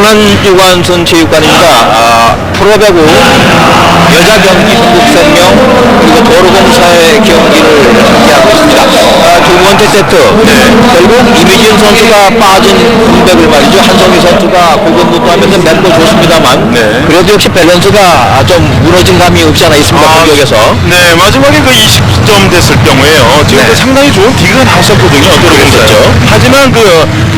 천안유관선 체육관입니다. 아, 프로배구 여자 경기 한국생명 그리고 도로공사의 경기를 함께하고 있습니다. 아, 두 번째 세트 결국 이미진 선수가 빠진 공백을 말이죠. 한성희 선수가 고군분투하면서 멤버 좋습니다만 네. 그래도 역시 밸런스가 좀 무너진 감이 없지 않아 있습니다. 공격에서. 네, 마지막에 그 20점 됐을 경우에요. 지금 네. 그 상당히 좋은 디그가 나왔었거든요. 그랬었죠. 하지만 그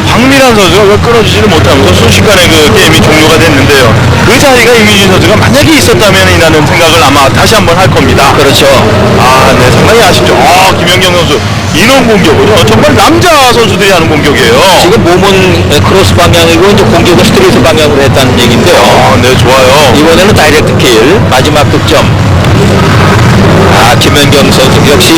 황미란 선수가 끊어주지를 못하면서 순식간에 그 게임이 종료가 됐는데요. 그 자리가 이민준 선수가 만약에 있었다면이라는 생각을 아마 다시 한번 할 겁니다. 그렇죠. 아, 네, 상당히 아쉽죠. 아, 김연경 선수 이런 공격은요. 정말 남자 선수들이 하는 공격이에요. 지금 몸은 크로스 방향이고 이제 공격은 스트레이트 방향으로 했다는 얘기인데요. 아, 네, 좋아요. 이번에는 다이렉트 킬 마지막 득점 아 김연경 선수 역시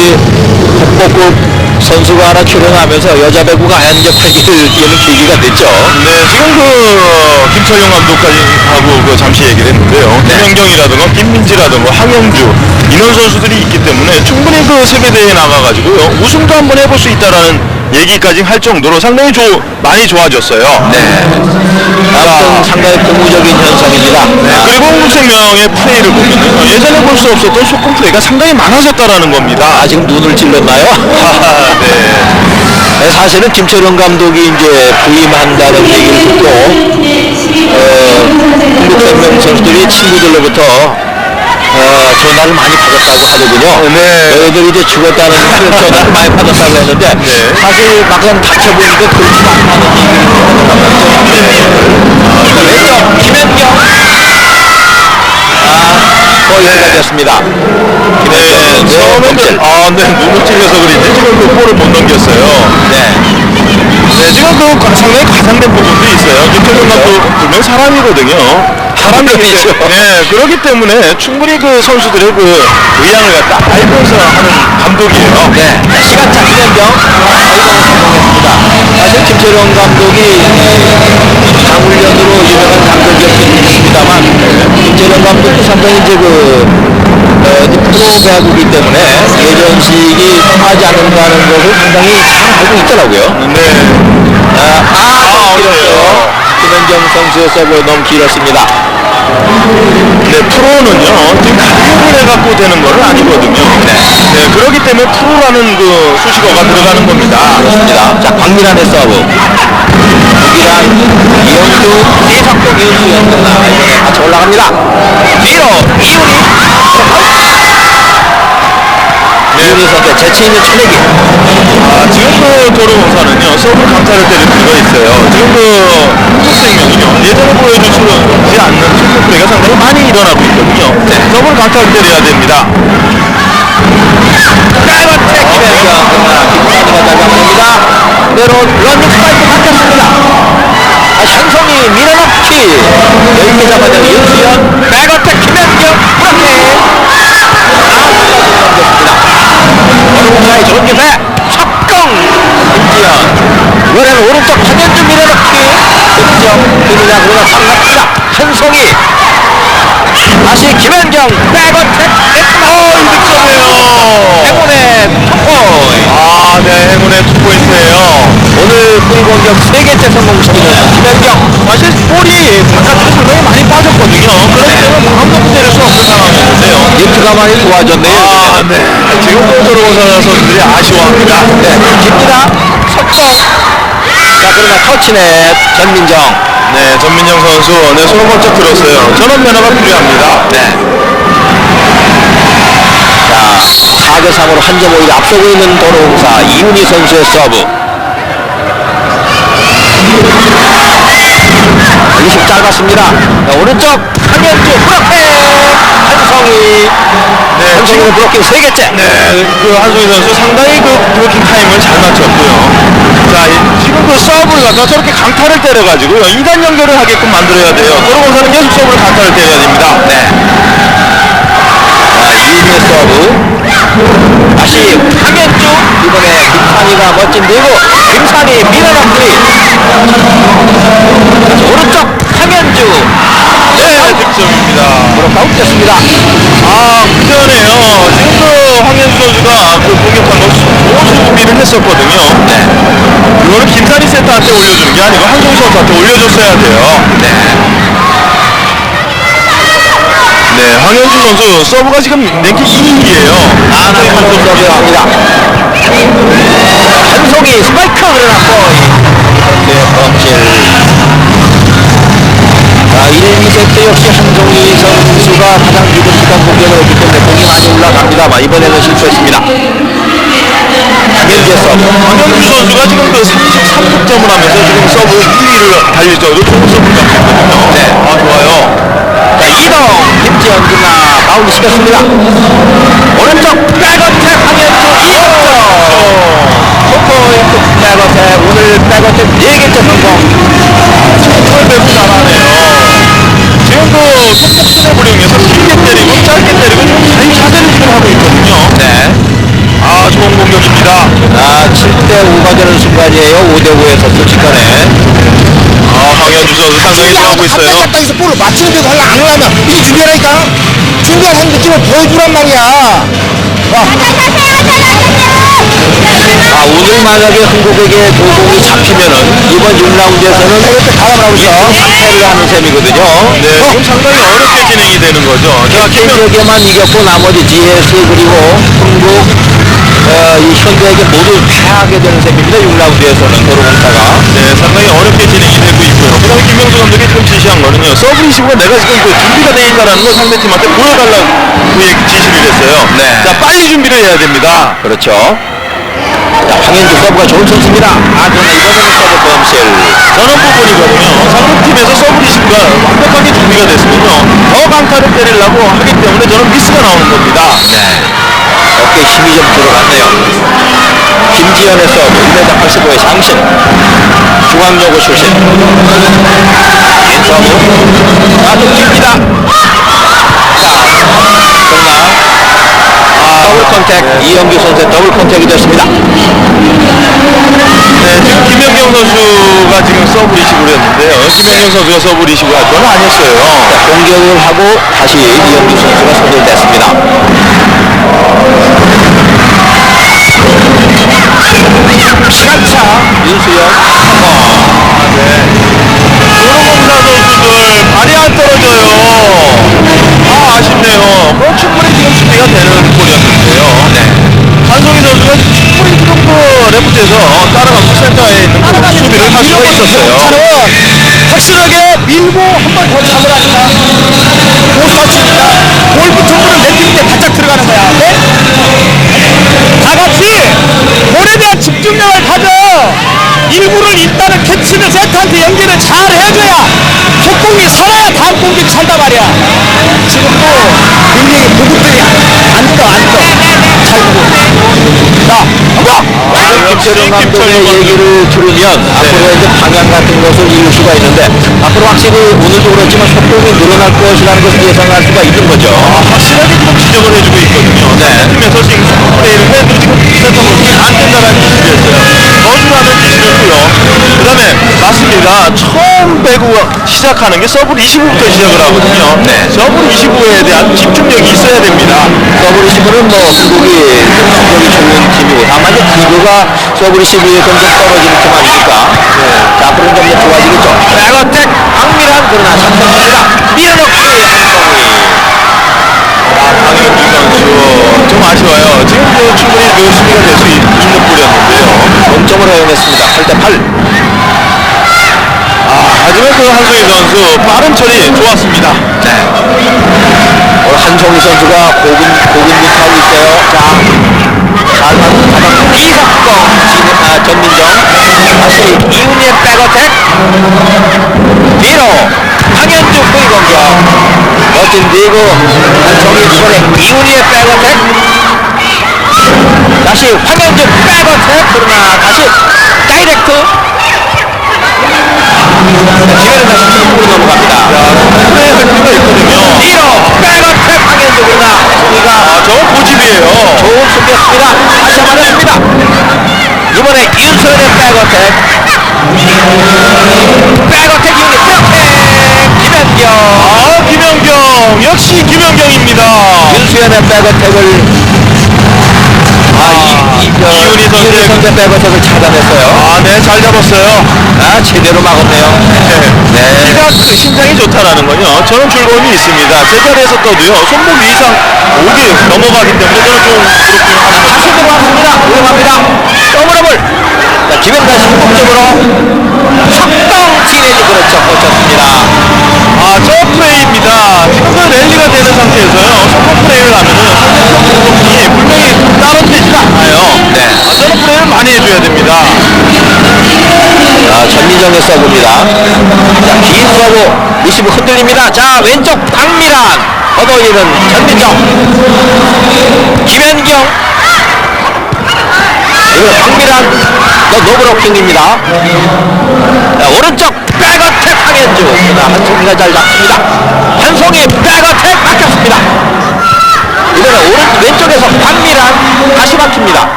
국보급 선수가 하나 출연하면서 여자 배구가 안제 팔기를 뛰는 계기가 됐죠 네, 지금 그 김철용 감독까지 하고 그 잠시 얘기를 했는데요. 네. 김연경이라든가 김민지라든가 황영주 이런 선수들이 있기 때문에 충분히 그 세계 대회에 나가가지고요 우승도 한번 해볼 수 있다라는 얘기까지 할 정도로 상당히 조, 많이 좋아졌어요. 네 아무튼 상당히 고무적인 현상입니다 네, 그리고 한국생명의 플레이를 보면 예전에 볼 수 없었던 소금 플레이가 상당히 많아졌다라는 겁니다. 아 지금 눈을 찔렀나요? 아, 네. 네, 사실은 김철용 감독이 이제 부임한다는 얘기를 듣고 어, 한국생명 선수들이 친구들로부터 어, 전화를 많이 받았다고 하더군요. 네. 너희들이 이제 죽었다는 전화를 많이 받았다고 했는데 네. 사실 막상 다쳐보니까 그렇지 않다는 얘기를. 왼쪽 김현경 아, 거의가 됐습니다. 네, 김현경 선수의 처음에는 껍질. 아, 네, 눈을 찔려서 그런지 지금 그 볼을 못 넘겼어요. 네. 네, 지금 그 과- 상당히 과장된 부분도 있어요. 김태균 감독 분명 사람이거든요. 사람이죠. 네, 그렇기 때문에 충분히 그 선수들의 그 의향을 갖다 알면서 하는 감독이에요. 네, 시간차 김현경 거의는 성공했습니다. 사실 김철용 감독이 강훈련으로 유명한 감독이었긴 했습니다만 김철용 감독도 상당히 이제 그 어, 이제 프로 배구이기 때문에 예전식이 통하지 않는다는 것을 상당히 잘 알고 있더라고요. 네. 아, 아, 너무 길었어요. 김현경 선수의 서브 너무 길었습니다. 네, 프로는요, 지금 가격을 해갖고 되는 건 아니거든요. 네. 그렇기 때문에 프로라는 그 수식어가 들어가는 겁니다. 그렇습니다. 자, 박미란의 서브. 박미란, 이영주, 이석동, 연승나 이번에 같이 올라갑니다. 뒤로 이훈이, 이훈이 선수 재치 있는 쳐내기. 아, 지금 그 도로공사는요, 서브 강타를 때릴 필요가 있어요. 지금 그 한국생명이요, 예전에 보여주지 않는 축구 플레이가 상당히 많이 일어나고 있거든요. 네. 서브를 강타를 때려야 됩니다. 백어택 김현경, 그러나 김관이가 잡아냅니다. 그대로 런닝 스파이크 막혔습니다. 아, 현성이. 여유있게 잡아낸 윤 4개째 성공시키는 김현경. 사실 볼이 바깥으로 상당히 많이 빠졌거든요. 그렇기 때문에 공격도 때릴 수 없는 상황이었는데요. 니트가 많이 좋아졌네요. 아, 네. 지금 골들어오는 선수들이 아쉬워합니다. 네. 김기다. 석정자 그러나 터치넷 전민정. 네 전민정 선수 네 손을 번쩍 들었어요. 전원 변화가 필요합니다. 네. 4대3으로 한 점 오히려 앞서고 있는 도로공사 이훈희 선수의 서브. 20 짧았습니다. 자, 오른쪽 황현주 브로킹 한성희. 네, 한성희 브로킹 세 개째. 네, 그 한송희 선수 상당히 그 브로킹 타임을 잘 맞췄고요. 자, 이- 지금 그 서브를 갖다 저렇게 강타를 때려가지고요. 2단 연결을 하게끔 만들어야 돼요. 도로공사는 계속 서브를 강타를 때려야 됩니다. 네. 자, 이훈희의 서브. 다시 황현주. 이번에 김산이가 멋진. 김산이 밀어넣기. 다시 오른쪽 황현주. 네, 득점입니다. 브로크 아웃됐습니다. 아, 그 전에요. 지금 그 황현수 선수가 그 공격한 거 수- 수비를 했었거든요. 네. 그거는 김산희 센터한테 올려주는 게 아니고 한송희 선수한테 올려줬어야 돼요. 네. 네, 황현주 선수 서브가 지금 랭킹 2위예요. 아, 나 한손 서브합니다. 한 송이 스파이크 네, 범실. 자, 1, 2세트 역시 한송이 선수가 가장 믿음직한 공격을 했기 때문에 공이 많이 올라갑니다만, 이번에는 실수했습니다. 황현주 선수가 지금 그 33득점을 하면서 지금 서브 1위를 달리죠. 좋은 서브를 갖고 있거든요. 네. 아, 좋아요. 자, 이동, 김지현 그러나 바운드 시켰습니다. 오른쪽 백어택 황현주 2점. 포코의 백어택, 오늘 백어택 4개째 성공. 정말 배구 잘하네요. 지금 그 속복순의 부령에서 길게 때리고 짧게 때리고 좀 자유 자세를 지금 하고 있거든요. 네. 아, 좋은 공격입니다. 아, 7대5가 되는 순간이에요. 5대5에서 순식간에. 아, 황현주 선수 상당히 좋아하고 있어요. 가까이서 볼을 맞추는데도 하려 안 하려면 이게 중요하니까 중요한 느낌을 보여주란 말이야 와 아, 오늘 만약에 한국에게 도공이 잡히면은 이번 6라운드에서는 이렇게 있어. 3패를 하는 셈이거든요. 네, 지금 상당히 어렵게 진행이 되는 거죠. 자, KT 김명 지역에만 이겼고 나머지 GS 그리고 흥국 어, 이 현대에게 모두 패하게 되는 셈입니다. 6라운드에서는 도로공사가. 네, 상당히 어렵게 진행이 되고 있고요. 그 다음에 김명수 감독이 지금 지시한 거는요. 서브 리시브가 내가 지금 그 준비가 되어 있다는 걸 상대팀한테 보여달라고 그 지시를 했어요. 네. 자, 빨리 준비를 해야 됩니다. 그렇죠. 자, 황현주 서브가 좋은 선수입니다. 아, 그러나 이번에는 서브 범실. 저런 부분이거든요. 상대팀에서 서브 리시브가 완벽하게 준비가 됐으면요. 더 강타를 때리려고 하기 때문에 저런 미스가 나오는 겁니다. 어깨에 힘이 좀 들어갔네요. 김지현의 서브, 1m 85의 장신. 중앙여고 출신. 긴 서브. 아, 좀 깁니다. 자, 아, 더블 컨택, 이영규 선수의 더블 컨택이 됐습니다. 네, 지금 김연경 선수가 지금 서브 리시브를 했는데요. 김연경 선수가 서브 리시브를 할건 아니었어요. 자, 공격을 하고 다시 이영규 선수가 손을 댔습니다. 시간차, 윤수영, 한번. 아, 네. 도로공사 선수들 발이 안 떨어져요. 아, 아쉽네요. 뭐 충분히 지금 수비가 되는 골이었는데요. 네. 한송희 선수가 충분히 지금 그 레프트에서 따라가면서 센터에 있는 그 수비를 할 수가 있었어요. 확실하게 밀고 한 번 더 잡으라니까 고스터치입니다 골프 전부는 내뛸 때 바짝 들어가는 거야. 네? 다 같이 볼에 대한 집중력을 가져. 일부를 일단은 캐치는 세트한테 연결을 잘 해줘야 속공이 살아야 다음 공격이 산단 말이야. 지금도 굉장히 보급들이 안떠안떠잘 보고 자 한번 김철용 감독의 얘기를 들으면 앞으로 이제 방향 같은 것을 이룰 수가 있는데 앞으로 확실히 오늘도 그렇지만 속공이 늘어날 것이라는 것을 예상할 수가 있는 거죠. 배구 시작하는 게 서브 리시브부터 시작을 하거든요. 네. 서브 리시브에 대한 집중력이 있어야 됩니다. 서브리시브는 뭐 한국이 성적이 좋은 팀이고 다만 이제 그거가 서브리시브에 점점 떨어지는 팀 아닙니까? 자, 앞으로는 점점 좋아지겠죠. 백어택 강밀한 그러나 한성이. 아, 강현주 선수 좀 아쉬워요. 지금 그 충분히 그 수비가 될 수 있는 볼이었는데요. 동점을 허용했습니다. 8대 8. 그 한소희 선수 빠른 처리 좋았습니다. 네. 오늘 한송희 선수가 고군, 고군분투하고 있어요. 자, 잘 맞는 가방 이석경, 진, 아, 전민정. 다시 이훈이의 백어택. 뒤로 황현주 후위 공격. 멋진 리그 한송희 이번에 이훈이의 백어택. 다시 황현주 백어택. 그러나 다시 다이렉트. 자, 지금은 다시 팀으로 넘어갑니다. 플레이 할 필요가 있거든요. 뒤로 백어택 황현주 그러나 송이가 아, 저건 고집이에요. 좋은 수비였습니다. 다시 한번 했습니다. 이번에 윤소연의 백어택. 백어택 유닛 백어택 김현경. 아, 김연경. 역시 김연경입니다. 윤수연의 백어택을 아, 이, 이, 저, 이윤희 선수의 이윤희 선수의 백어택을 차단했어요. 아, 네. 잘 잡았어요. 아, 제대로 막았네요. 네. 키가 크 신장이 좋다라는 건요. 저는 즐거움이 있습니다. 제 자리에서 떠도요. 손목 이상 5개 넘어가기 때문에 저는 좀 그렇게 자, 하는 다시 들어왔습니다. 위험합니다. 더블업을. 자, 김현가 신공적으로 석동 진해지 그렇죠. 꽂혔습니다. 아, 저 플레이입니다. 지금 그 랠리가 되는 상태에서요. 성공 플레이를 하면은 상대편이 분명히 다운되지가 않아요. 네. 아, 저런 플레이를 많이 해줘야 됩니다. 자, 전민정의 서브입니다. 자, 긴 서브. 리시브 흔들립니다. 자, 왼쪽 박미란. 걷어이는 전민정. 김현경. 박미란. 더 노브로 킹입니다. 자, 오른쪽 백어택 황현주. 자, 한송이가 잘 잡습니다. 한송이 백어택 막혔습니다. 이번에 오른 왼쪽에서 박미란 다시 막힙니다.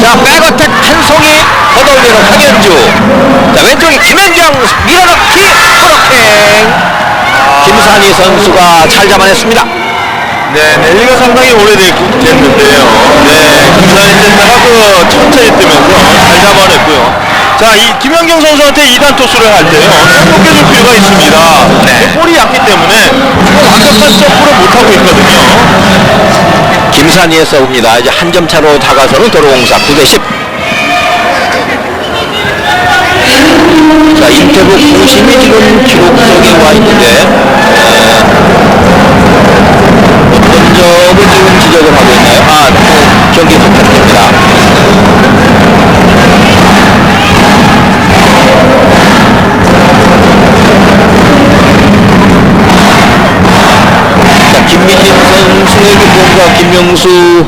자, 백어택 한송이 걷어올리는 황현주. 자, 왼쪽에 김현경 밀어넣기 프로킹. 김산희 선수가 잘 잡아냈습니다. 네, 랠리가 상당히 오래됐는데요. 네, 김산희 센터가 그 천천히 뜨면서 잘 잡아냈고요. 자, 이 김현경 선수한테 2단 토스를 할 때요. 꼭 해줄 필요가 있습니다. 네. 볼이 약기 때문에 완벽한 점프를 못하고 있거든요. 김산희의 서브입니다. 이제 한 점 차로 다가서는 도로공사 9대 10. 자, 임태국 부심이 지금 기록적에 와 있는데, 에, 점을 지금 지적을 하고 있나요? 아, 또 경기 부탁드립니다. 자, 김민진 선수에게 뭔가 김명수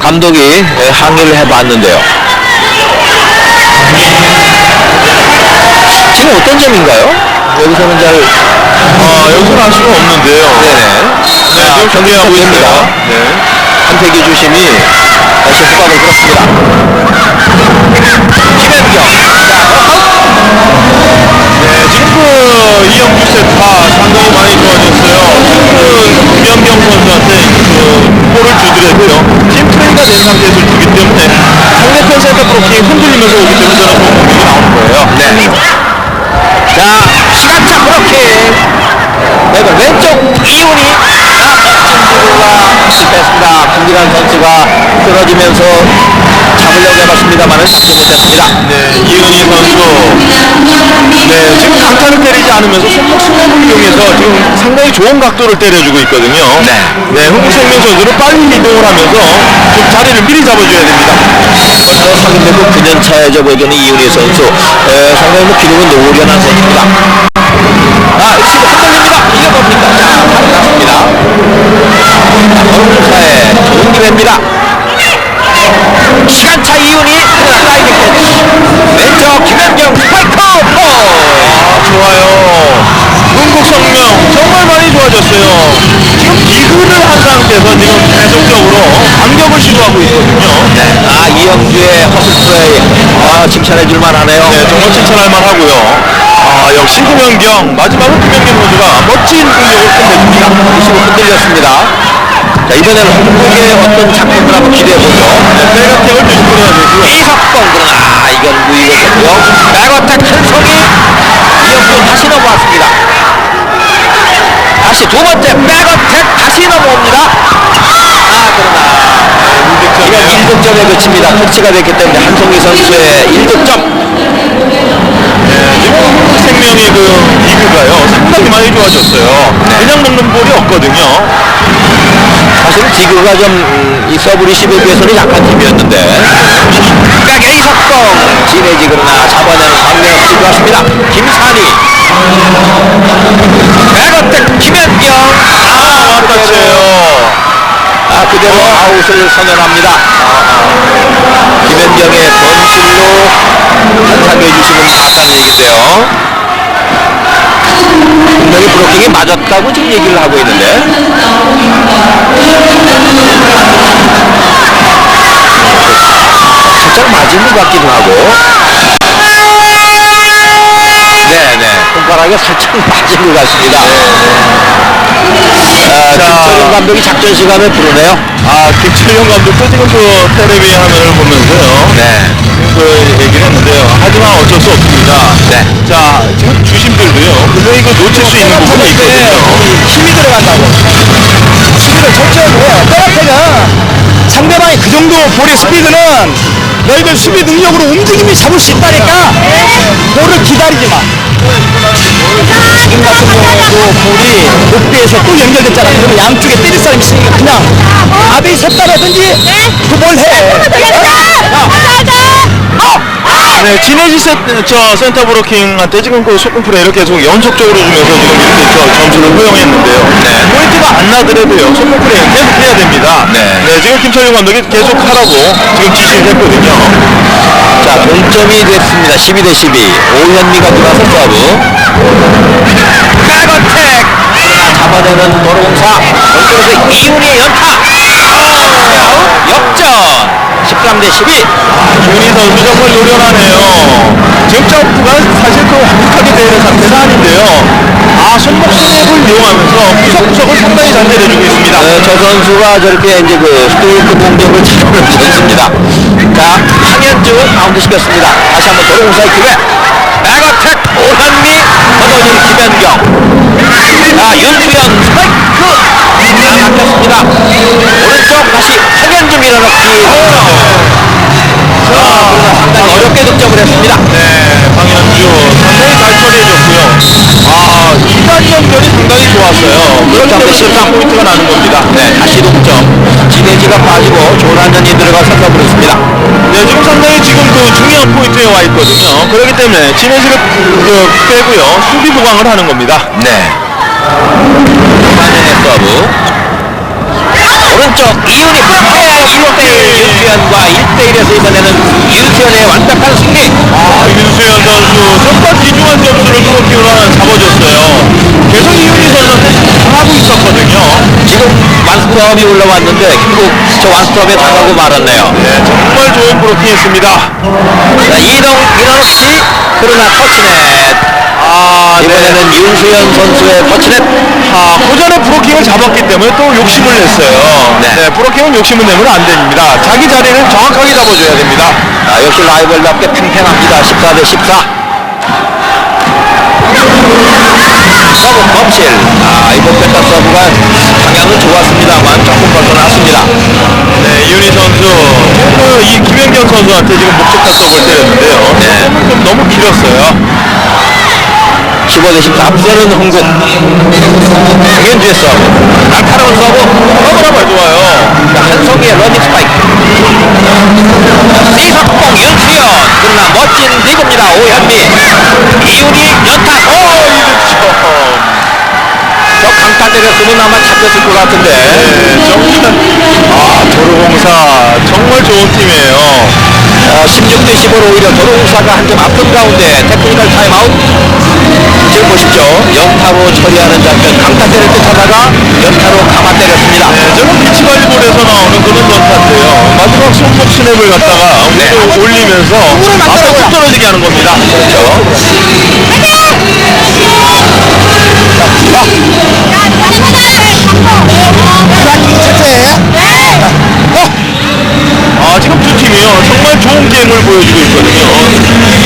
감독이 에, 항의를 해봤는데요. 지금 어떤 점인가요? 여기서는 잘 아, 여기서는 할 수가 없는데요. 네네. 네, 자, 지금 경기 경기하고 됩니다. 있습니다. 네. 한태기 주심이 다시 후방을 들었습니다. 김현경. 네, 지금 그 이영주 세타 상당히 많이 좋아졌어요. 지금 그 김연경 선수한테 그 볼을 주더라도요. 팀 플레이가 된 상태에서 주기 때문에 상대편 센터 브로킹이 흔들리면서 오기 때문에 저는 공격이 나오는 거예요. 네. 자, 시간차 브로킹. 네, 그 왼쪽 아, 드리블과 실패했습니다. 김기란 선수가 끊어지면서 잡으려고 해봤습니다만은 잡지 못했습니다. 네, 이은희 선수. 네, 지금 강타를 때리지 않으면서 손목 스냅을 이용해서 지금 상당히 좋은 각도를 때려주고 있거든요. 네. 네, 흥국생명 선수는 빨리 이동을 하면서 좀 자리를 미리 잡아줘야 됩니다. 확인되고 9년 차에 접어드는 이훈희 선수. 에, 상당히 뭐 기록은 노련한 선수입니다. 아, 리시브 흔들립니다. 이게 뭡니까? 자, 반갑습니다. 자, 노른차의 좋은 기회입니다. 시간차 이훈이 그러나 라이딩 캐치. 왼쪽 김현경 스파이크 볼! 아, 좋아요. 흥국성명 정말 많이 좋아졌어요. 지금 기근을 한 상태에서 지금 계속적으로 반격을 시도하고 있거든요. 네. 아, 이영주의 허슬 플레이. 아, 칭찬해 줄만 하네요. 네, 정말 칭찬할 만하고요. 아, 역시 김연경 마지막은 김연경 선수가 멋진 공격을 끝내줍니다. 리시브 흔들렸습니다. 자, 이번에는 한국의 어떤 작품을 한번 기대해보죠. 네, 백어택을 조심해야 되고요. 이석봉 그러나 이건 무의미했고요. 백어택 한송이 이영주 다시 넘어왔습니다. 다시 두 번째 백어택 다시 넘어옵니다. 아 그러나 이건 1득점에 그칩니다. 터치가 됐기 때문에 한송이 선수의 1득점. 네, 흥국생명의 그 리뷰가요 상당히 많이 좋아졌어요. 그냥 먹는 볼이 없거든요. 사실 지그가 좀이 서브 리시브에 비해서는 약한 팀이었는데 백의 이석봉 진해지 그러나 잡아내는 광명 없이 좋았습니다. 김산희 백어택 김현경 아, 맞다쳐요. 아 그대로 아웃을 선언합니다. 김현경의 번실로 한상해 주시는 같다는 얘기인데요. 분명히 브로킹이 맞았다고 지금 얘기를 하고 있는데 살짝 맞은 것 같기도 하고 네네 손가락에 살짝 맞은 것 같습니다. 아, 김철용 감독이 작전 시간을 부르네요. 아, 김철용 감독도 지금 그 텔레비 화면을 보면서요. 네. 그 얘기를 했는데 하지만 어쩔 수 없습니다. 네. 자, 지금 주심들도요. 분명히 이거 놓칠 수 있는 부분이 있거든요. 힘이 들어간다고. 스피드 전체적으로 백어택은 상대방이 그 정도 볼의 스피드는 너희들 수비 능력으로 움직임이 잡을 수 있다니까 볼을 기다리지 마. 지금 같은 경우에도 볼이 높이에서 또 연결됐잖아. 그러면 양쪽에 때릴 사람이 있으니까 그냥 앞에 섰다라든지 그뭘 해. 네, 지네지 세, 저 센터 브로킹한테 지금 그 소금풀에 이렇게 계속 연속적으로 주면서 지금 이렇게 저 점수를 허용했는데요. 네. 포인트가 안 나더라도요. 소금풀에 계속 해야 됩니다. 네. 지금 김철용 감독이 계속 하라고 지금 지시를 했거든요. 자, 동점이 됐습니다. 12 대 12. 오현미가 들어와서 서브. 그러나 잡아내는 도로공사. 연결해서 이훈이의 연타! 13대 12. 윤희 선수 정말 노련하네요. 지금 점프가 사실 그 완벽하게 되는 상태는 아닌데요. 아, 손목 스냅을 이용하면서 구석구석을 상당히 잘 때려주고 있습니다. 네, 저 선수가 저렇게 이제 그 스트레이트 공격을 잘하는 선수입니다. 자, 황현주 마운드 시켰습니다. 다시 한번 도로공사의 기회. 백어택 오현미 걷어진 김현경. 자, 윤주현 스파이크. 자, 막혔습니다. 오른쪽 다시 황현주 밀어넣기. 자, 상당히 어렵게 득점을 했습니다. 네, 방현주 상당히 잘 처리해줬고요. 아, 이단 연결이 상당히 좋았어요. 그렇기 때문에 13 포인트가 나는 겁니다. 네, 다시 동점. 지네지가 빠지고 조란현이 들어가서 서브를 했습니다. 네, 지금 상당히 지금 그 중요한 포인트에 와 있거든요. 그렇기 때문에 진해지를 그, 빼고요. 수비 보강을 하는 겁니다. 네. 서브. 오른쪽 이윤이 프로페어 1대1 윤수현과 1대1에서 이번에는 윤수현의 완벽한 승리. 아, 윤수현 선수 정말 귀중한 점수를 프로키로 하나 잡아줬어요. 계속 이윤희 선수한테 당하고 있었거든요. 지금 완스톱이 올라왔는데 결국 저 완스톱에 당하고 말았네요. 네, 정말 좋은 브로킹 했습니다. 자, 이동 밀어넣기 그러나 터치넷. 아, 네. 이번에는 윤수현 선수의 터치넷. 아, 그 전에 브로킹을 잡았기 때문에 또 욕심을 냈어요. 네. 네, 브로킹은 욕심을 내면 안 됩니다. 자기 자리를 정확하게 잡아줘야 됩니다. 아, 역시 라이벌답게 팽팽합니다. 14 대 14. 서브 범실. 아, 이번 백과 서브가 방향은 좋았습니다만 조금 벗어났습니다. 네, 이윤희 선수, 그, 이 김현경 선수한테 지금 목적타 서브를 때렸는데요. 네. 좀 너무 길었어요. 15대14 앞서는 흥국. 강현주의 서브. 날카로운 서브. 정말 좋아요. 자, 한성희의 러닝 스파이크. 이석봉 윤수현. 그러나 멋진 리그입니다. 오현미. 이윤이 연타. 오! 저 강타 때렸으면 아마 잡혔을 것 같은데. 네, 정말, 아, 도로공사, 정말 좋은 팀이에요. 어, 16대 15로 오히려 도로공사가 한 점 앞선 가운데 테크니컬 타임아웃. 지금 보십시오. 연타로 처리하는 장면. 강타 때릴 듯 하다가 연타로 감아 때렸습니다. 네, 저는 비치발리볼에서 나오는 그런 연타인데요. 마지막 손목 스냅을 갖다가 네. 올리면서 툭 떨어지게 하는 겁니다. 그렇죠. 아, 지금 두 팀이요. 정말 좋은 게임을 보여주고 있거든요.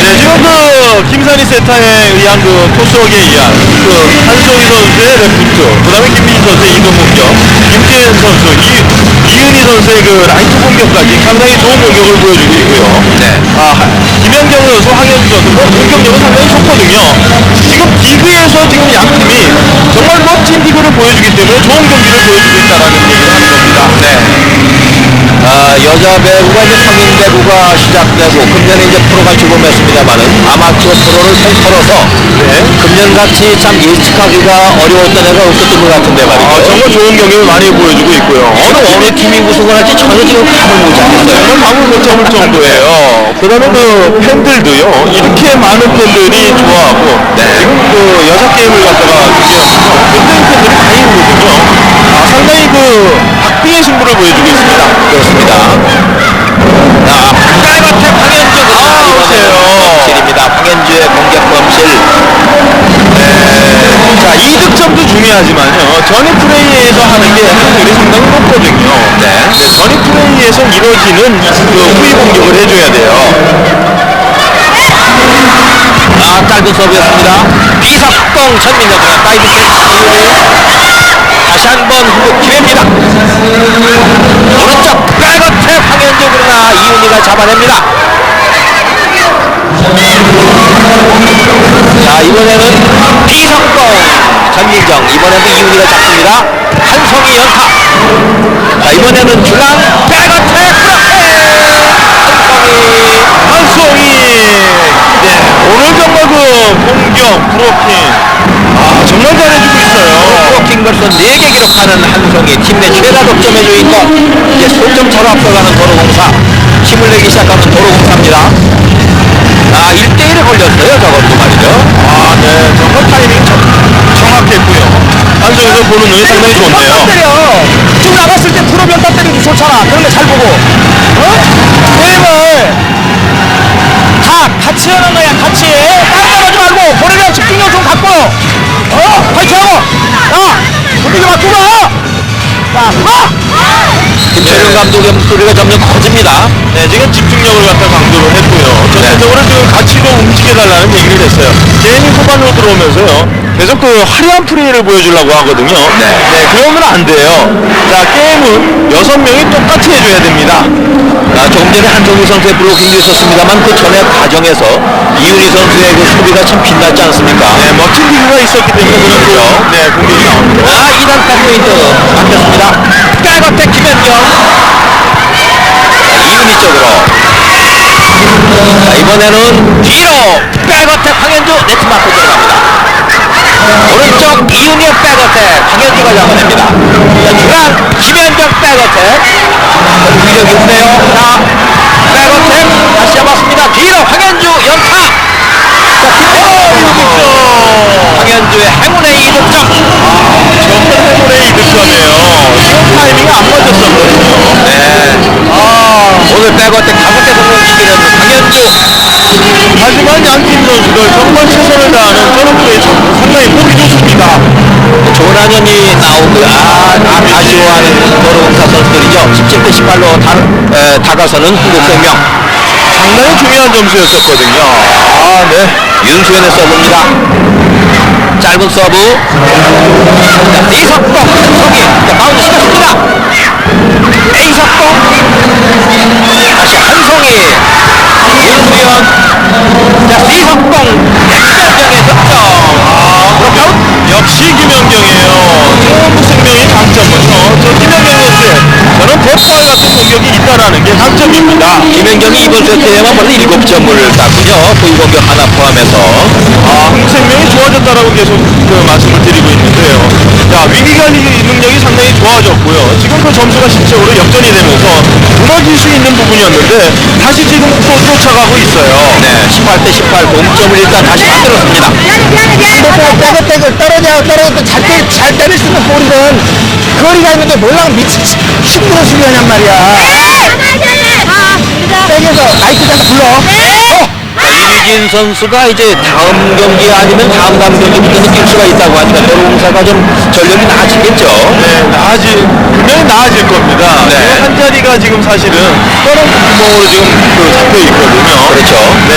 네, 지금 그, 김산희 세타에 의한 그 토스웍에 의한 그, 한소희 선수의 레프트, 그 다음에 김민희 선수의 이동 공격, 김재현 선수, 이, 이은희 선수의 그 라이트 공격까지 상당히 좋은 공격을 보여주고 있고요. 네. 아, 김현경 선수, 황현주 선수, 뭐 공격력은 상당히 좋거든요. 지금 디그에서 지금 양 팀이 정말 멋진 디그를 보여주기 때문에 좋은 경기를 보여주고 있다는 얘기를 하는 겁니다. 네. 아, 여자 배구가 이제 성인 배구가 시작되고 금년에 이제 프로가 출범했습니다만은 아마추어 프로를 통틀어서 네. 금년같이 참 예측하기가 어려웠던 애가 없었던 것 같은데 아, 말이죠. 정말 좋은 경기를 많이 보여주고 있고요. 어느 어느 팀이 우승을 할지 전혀 지금 감을 못 잡겠어요. 감을 못 잡을 정도예요. 그 다음에 그 팬들도요, 이렇게 많은 팬들이 좋아하고, 네. 지금 그 여자 게임을 갖다가 중계하면서 굉장히 팬들이 많이 오거든요. 아, 상당히 그 승부를 보여주고 있습니다. 그렇습니다. 자, 황현주 그러나 아, 오세요. 범실입니다. 황현주의 공격 범실. 자, 2득점도 중요하지만요, 전위 플레이에서 하는 게 확률이 상당히 높거든요. 네. 전위 플레이에서 이루어지는 그 후위 공격을 해줘야 돼요. 짧은 서브였습니다. 그냥 사이드 패스 다시 한번 후보 기회입니다. 오른쪽 백어택 황현주 그러나 이윤희가 잡아냅니다. 자 이번에는 비석동 전민정 이번에도 이윤희가 잡습니다. 한성희 연타. 자 이번에는 중앙 그렇게 한성희 한송이 네, 오늘 정말 그 공격 브로킹 아 정말 잘해주고 있어요. 벌써 4개 기록하는 한성희 팀 내 최다 득점의 주인공 이제 손점 차로 앞서가는 도로공사 힘을 내기 시작하는 도로공사입니다 아 1대1에 걸렸어요 저것도 말이죠 아, 네, 정말 타이밍 정, 정확했고요. 한송이도 보는 눈이 상당히 딱 좋네요. 때려. 쭉 나갔을 때 프로 변딱 때리도 좋잖아. 그런 거잘 보고. 어? 게임을 다 같이 하는 거야. 같이. 딴딴하지 말고 본인이랑 집중력 좀 갖고. 분위기 바꾸고. 자, 어? 김철용 감독의 목소리가 점점 커집니다 네, 지금 집중력을 갖다 강조를 했고요. 전체적으로 지금 같이 좀 움직여달라는 얘기를 했어요. 괜히 후반으로 들어오면서요. 계속 그 화려한 플레이를 보여주려고 하거든요. 네. 그러면 안 돼요. 자, 게임은 여섯 명이 똑같이 해줘야 됩니다. 아, 조금 전에 한성희 선수의 브로킹도 있었습니다만 그 전에 과정에서 이윤희 선수의 그 수비가 참 빛났지 않습니까 네, 멋진 리그가 있었기 때문에 그런 그, 네, 공격이 나옵니다. 아 2단타 포인트 잡혔습니다 백어택 김현경 쪽으로 자 이번에는 뒤로 백어택 황현주 네트 맞고 들어갑니다. 오른쪽 이윤희의 백어택 황현주가 잡아냅니다. 자 중앙 김현경 백어택. 자, 위력이 없네요. 자 백어택 다시 잡았습니다. 뒤로 황현주 연타. 자 김현경 황현주의 행운의 2득점. 정말 행운의 안 맞았었거든요. 네. 아, 오늘 백어택 다섯 개 성공시키는 황현주. 하지만 양팀 선수들 정말 최선을 다하는 플레이 상당히 보기 좋습니다. 조난현이 나오고, 아, 아, 아쉬워하는 도로공사 선수들이죠. 17대 18로 다, 에, 다가서는 한국생명. 상당히 중요한 점수였었거든요. 아, 네. 윤수현의 서브입니다. 짧은 서브. 자, 이석동, 한성희. 자, 바운드 시켰습니다. 이 이번 세트에만 벌써 7점을 땄군요. 포위 공격 하나 포함해서. 아, 한국생명이 좋아졌다라고 계속 그 말씀을 드리고 있는데요. 자, 위기관리 능력이 상당히 좋아졌고요. 지금 그 점수가 실제로 역전이 되면서 무너질 수 있는 부분이었는데 다시 지금 또 쫓아가고 있어요. 네, 18대 18 동점을 일단 다시 만들었습니다. 백을 떨어져 떨어져 잘, 때, 잘 때릴 수 있는 볼이든 거리가 있는데 몰라 미치 10km 수비하냔 말이야. 백에서 마이크 잡고 불러. 어? 이휘진 선수가 이제 다음 경기 아니면 다음 다음 경기부터는 뛸 수가 있다고 하니까 도로공사가 좀 전력이 나아지겠죠. 네, 나아질, 분명히 나아질 겁니다. 네. 네. 한 자리가 지금 사실은 다른 구멍으로 지금 그 잡혀 있거든요. 그렇죠. 네.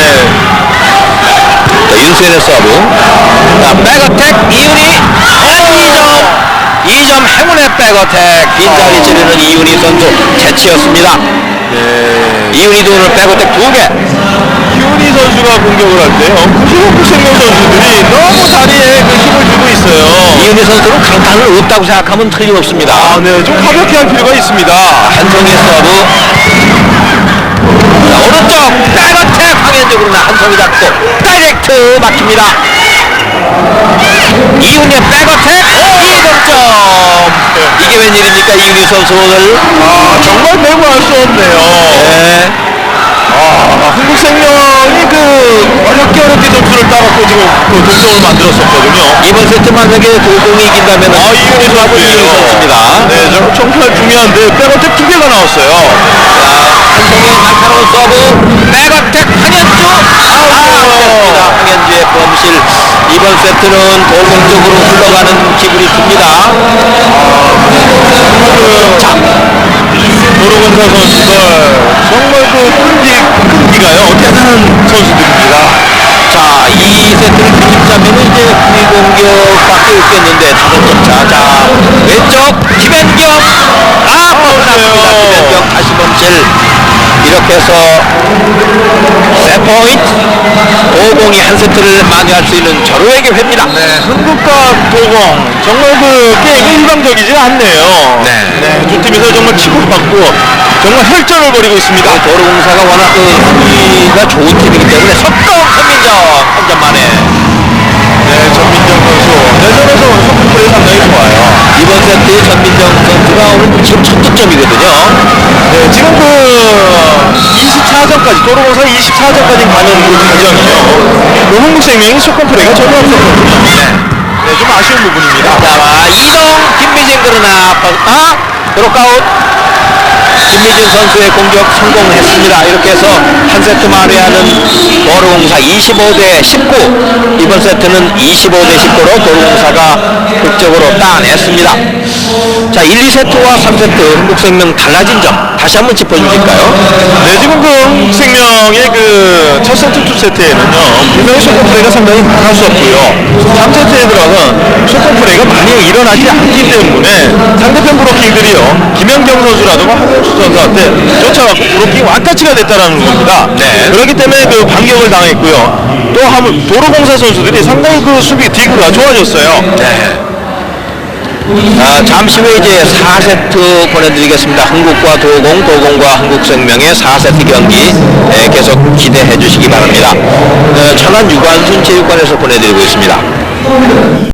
자, 윤수현의 서브. 자, 백어택 이윤희. 어, 2점. 2점 행운의 백어택. 빈자리 지르는 이윤희 선수 재치였습니다. 네. 이윤희도 오늘 백어택 2개. 이훈이 선수가 공격을 할 때요. 95% 생명 선수들이 너무 다리에 그 힘을 주고 있어요. 이윤희 선수는 강타는 없다고 생각하면 틀림없습니다. 아, 네. 좀 가볍게 할 필요가 있습니다. 한성의 서브. 자, 오른쪽 백어택 황현적으로는 한성이 잡고 다이렉트 막힙니다. 이윤의 백어택 2득점. 이게 웬일입니까 이윤희 선수 오늘? 아, 정말 매우 할 수 없네요. 네. 아, 한국생명이 그 어렵게 어렵게 점수를 따갖고 지금 그 동점을 만들었었거든요. 이번 세트 만약에 도공이 이긴다면 아, 이윤희 선수예요. 선수입니다. 네, 저 정말 중요한데 백어택 두 개가 나왔어요. 한성의 날카로운 서브 백어택 황현주 아웃됐습니다. 황현주의 범실 이번 세트는 도공적으로 흘러가는 기분이 듭니다. 자, 도로건사 선수들 정말 그 끈기, 끈기가요 대단한 선수들입니다. 자, 이 세트 이제 후위 공격밖에 없겠는데 다섯 점 차. 자, 왼쪽 김현경. 아, 뻔합니다. 김현경 다시 범실. 이렇게 해서 세 포인트. 5공이 한 세트를 만회할 수 있는 절호의 회입니다. 네, 한국과 도공 정말 그 게임이 일방적이지 않네요. 네. 두 팀에서 정말 치고받고 정말 혈전을 벌이고 있습니다. 도로공사가 워낙 그 수비가 좋은 팀이기 때문에 석동 선민정 한 점 만에 네, 전민정 선수 내전에서 소금 플레이 상당히 좋아요. 이번 세트 전민정 선수가 오늘 지금 첫 득점이거든요. 네, 지금 그 24점까지 도로공사 24점까지 가는 그 과정이요. 소금 플레이가 전혀 없었거든요. 네, 좀 아쉬운 부분입니다. 자, 이동 김미진 그러나 아 드롭아웃 김미진 선수의 공격 성공했습니다. 이렇게 해서 한 세트 만회하는 도로공사 25대 19 이번 세트는 25대 19로 도로공사가 극적으로 따냈습니다. 자 1, 2세트와 3세트 한국생명 달라진 점 다시 한번 짚어주실까요? 네, 지금 그 한국생명의 그 첫 세트, 두 세트에는요, 분명히 소금 플레이가 상당히 많았었고요. 3세트에 들어가서 소금 플레이가 많이 일어나지 않기 때문에 상대편 브로킹들이요, 김연경 선수라든가 황현수 선수한테 쫓아가고 브로킹 완타치가 됐다라는 겁니다. 네. 그렇기 때문에 그 반격을 당 했고요. 또 하면 도로공사 선수들이 상당히 그 수비 디그가 좋아졌어요. 네. 아, 잠시 후에 이제 4세트 보내드리겠습니다. 한국과 도공, 도공과 한국생명의 4세트 경기 네, 계속 기대해 주시기 바랍니다. 어, 천안 유관순 체육관에서 보내드리고 있습니다.